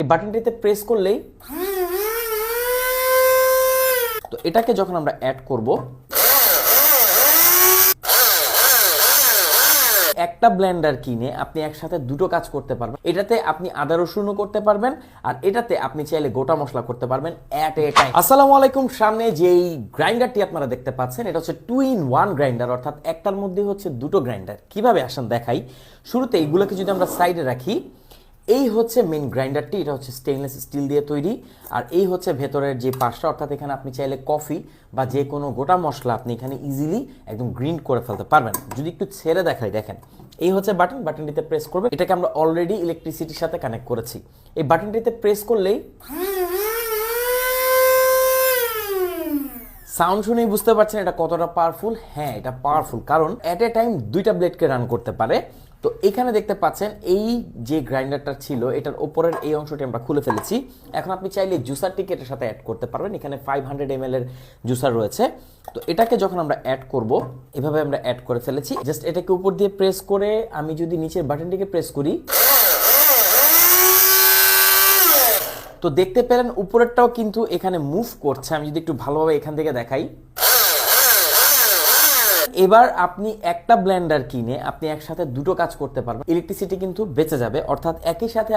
এই বাটনটিতে প্রেস করলেই তো এটাকে যখন আমরা অ্যাড করব, একটা ব্লেন্ডার কিনে আপনি একসাথে দুটো কাজ করতে পারবেন। এটাতে আপনি আদা রসুনও করতে পারবেন আর এটাতে আপনি চাইলে গোটা মশলা করতে পারবেন অ্যাট এ টাইম আসসালামু আলাইকুম, সামনে যেই গ্রাইন্ডারটি আপনারা দেখতে পাচ্ছেন, এটা হচ্ছে টু ইন ওয়ান গ্রাইন্ডার অর্থাৎ একটার মধ্যে হচ্ছে দুটো গ্রাইন্ডার কীভাবে আসেন দেখাই? শুরুতে এইগুলোকে যদি আমরা সাইডে রাখি এই হচ্ছে মেন গ্রাইন্ডারটি এটা হচ্ছে স্টেনলেস স্টিল দিয়ে তৈরি। আর এই হচ্ছে ভেতরের যে পাশটা, অর্থাৎ এখানে আপনি চাইলে কফি বা যে কোনো গোটা মশলা আপনি এখানে ইজিলি একদম গ্রিন করে ফেলতে পারবেন। যদি একটু ছেড়ে দেখাই, দেখেন। এই হচ্ছে বাটন বাটনটিতে প্রেস করবে এটাকে আমরা অলরেডি ইলেকট্রিসিটির সাথে কানেক্ট করেছি। এই বাটনটিতে প্রেস করলেই সাউন্ড শুনেই বুঝতে পারছেন এটা কতটা পাওয়ারফুল হ্যাঁ এটা পাওয়ারফুল কারণ এট এ টাইম দুইটা ব্লেডকে রান করতে পারে। তো এখানে দেখতে পাচ্ছেন, এই যে গ্রাইন্ডারটা ছিল, এটার ওপরের এই অংশটি আমরা খুলে ফেলেছি। এখন আপনি চাইলে জুসারটিকে এটার সাথে অ্যাড করতে পারবেন। এখানে ফাইভ হান্ড্রেড এম এর জুসার রয়েছে। তো এটাকে যখন আমরা অ্যাড করব, এভাবে আমরা অ্যাড করে ফেলেছি। জাস্ট এটাকে উপর দিয়ে প্রেস করে আমি যদি নিচের বাটনটিকে প্রেস করি তো দেখতে পেলেন উপরেরটাও কিন্তু এখানে মুভ করছে। আমি যদি একটু ভালোভাবে এখান থেকে দেখাই। এবার আপনি একটা ব্ল্যান্ডার কিনে আপনি একসাথে দুটো কাজ করতে পারবেন। ইলেকট্রিসিটি কিন্তু বেঁচে যাবে। অর্থাৎ একই সাথে